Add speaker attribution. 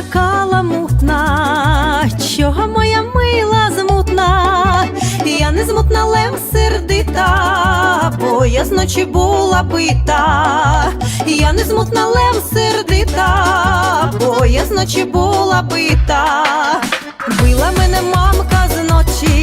Speaker 1: моя каламутна, чого моя мила змутна, я не змутна лев сердита, бо я зночі була пита, я не змутна лев сердита, бо я зночі була пита, била мене мамка зночі.